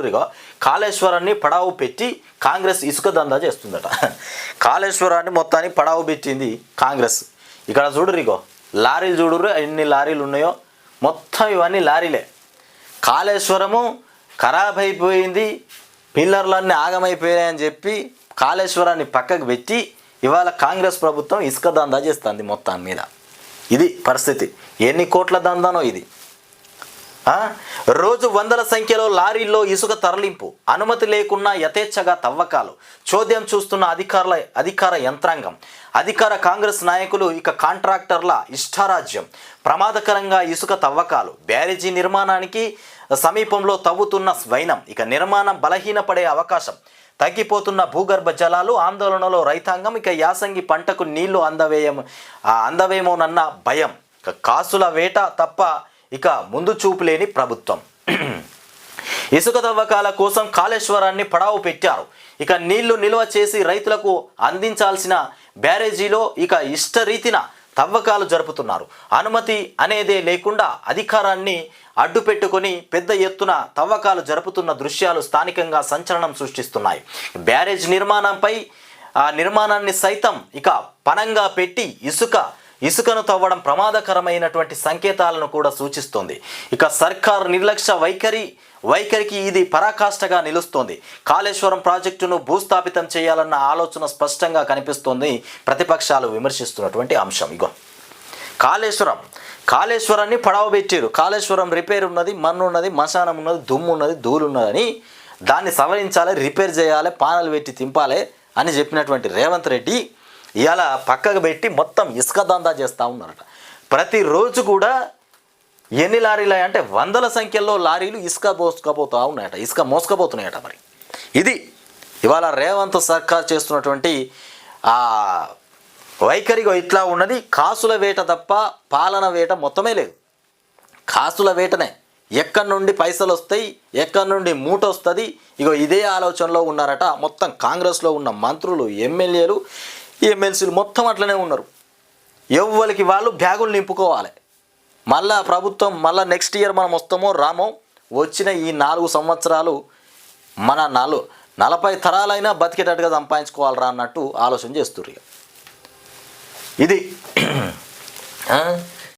చూడరిగో కాళేశ్వరాన్ని పడావు పెట్టి కాంగ్రెస్ ఇసుక దందా చేస్తుందట. కాళేశ్వరాన్ని మొత్తాన్ని పడావు పెట్టింది కాంగ్రెస్. ఇక్కడ చూడురిగో లారీలు చూడురు ఎన్ని లారీలు ఉన్నాయో. మొత్తం ఇవన్నీ లారీలే. కాళేశ్వరము ఖరాబ్ అయిపోయింది పిల్లర్లన్నీ ఆగమైపోయాయని చెప్పి కాళేశ్వరాన్ని పక్కకు పెట్టి ఇవాళ కాంగ్రెస్ ప్రభుత్వం ఇసుక దందా చేస్తుంది మొత్తం మీద. ఇది పరిస్థితి. ఎన్ని కోట్ల దందానో ఇది. రోజు వందల సంఖ్యలో లారీల్లో ఇసుక తరలింపు. అనుమతి లేకున్నా యథేచ్ఛగా తవ్వకాలు. చోద్యం చూస్తున్న అధికారుల అధికార యంత్రాంగం. అధికార కాంగ్రెస్ నాయకులు ఇక కాంట్రాక్టర్ల ఇష్టారాజ్యం. ప్రమాదకరంగా ఇసుక తవ్వకాలు. బ్యారేజీ నిర్మాణానికి సమీపంలో తవ్వుతున్న స్వైనం. ఇక నిర్మాణం బలహీనపడే అవకాశం. తగ్గిపోతున్న భూగర్భ జలాలు ఆందోళనలో రైతాంగం. ఇక యాసంగి పంటకు నీళ్ళు అందవేయము అందవేమోనన్న భయం. ఇక కాసుల వేట తప్ప ఇక ముందు చూపు లేని ప్రభుత్వం. ఇసుక తవ్వకాల కోసం కాళేశ్వరాన్ని పడావు పెట్టారు. ఇక నీళ్ళు నిల్వ చేసి రైతులకు అందించాల్సిన బ్యారేజీలో ఇక ఇష్టరీతిన తవ్వకాలు జరుపుతున్నారు. అనుమతి అనేదే లేకుండా అధికారాన్ని అడ్డు పెట్టుకొని పెద్ద ఎత్తున తవ్వకాలు జరుపుతున్న దృశ్యాలు స్థానికంగా సంచలనం సృష్టిస్తున్నాయి. బ్యారేజ్ నిర్మాణంపై ఆ నిర్మాణాన్ని సైతం ఇక పనంగా పెట్టి ఇసుక ఇసుకను తవ్వడం ప్రమాదకరమైనటువంటి సంకేతాలను కూడా సూచిస్తుంది. ఇక సర్కారు నిర్లక్ష్య వైఖరి వైఖరికి ఇది పరాకాష్ఠగా నిలుస్తోంది. కాళేశ్వరం ప్రాజెక్టును భూస్థాపితం చేయాలన్న ఆలోచన స్పష్టంగా కనిపిస్తోంది. ప్రతిపక్షాలు విమర్శిస్తున్నటువంటి అంశం ఇగో. కాళేశ్వరం కాళేశ్వరాన్ని పడవబెట్టారు కాళేశ్వరం రిపేర్ ఉన్నది మన్ను ఉన్నది మశానం ఉన్నది దుమ్ము ఉన్నది ధూళి ఉన్నదని దాన్ని సవరించాలి రిపేర్ చేయాలి పానలు పెట్టి తింపాలి అని చెప్పినటువంటి రేవంత్ రెడ్డి ఇలా పక్కకు పెట్టి మొత్తం ఇసుక దందా చేస్తూ ఉన్నారట. ప్రతిరోజు కూడా ఎన్ని లారీలు అంటే వందల సంఖ్యలో లారీలు ఇసుక మోసుకపోతూ ఉన్నాయట. ఇసుక మోసుకపోతున్నాయట మరి. ఇది ఇవాళ రేవంత్ సర్కార్ చేస్తున్నటువంటి ఆ వైఖరిగా ఇట్లా ఉన్నది. కాసుల వేట తప్ప పాలన వేట మొత్తమే లేదు. కాసుల వేటనే ఎక్కడి నుండి పైసలు వస్తాయి ఎక్కడి నుండి మూట వస్తుంది? ఇగో ఇదే ఆలోచనలో ఉన్నారట. మొత్తం కాంగ్రెస్లో ఉన్న మంత్రులు ఎమ్మెల్యేలు ఎమ్మెల్సీలు మొత్తం అట్లనే ఉన్నారు. ఎవ్వరికి వాళ్ళు బ్యాగులు నింపుకోవాలి. మళ్ళా ప్రభుత్వం మళ్ళా నెక్స్ట్ ఇయర్ మనం వస్తామో రామో వచ్చిన ఈ నాలుగు సంవత్సరాలు మన నాలు నలభై తరాలైనా బతికేటట్టుగా సంపాదించుకోవాలరా అన్నట్టు ఆలోచన చేస్తుర్రు ఇది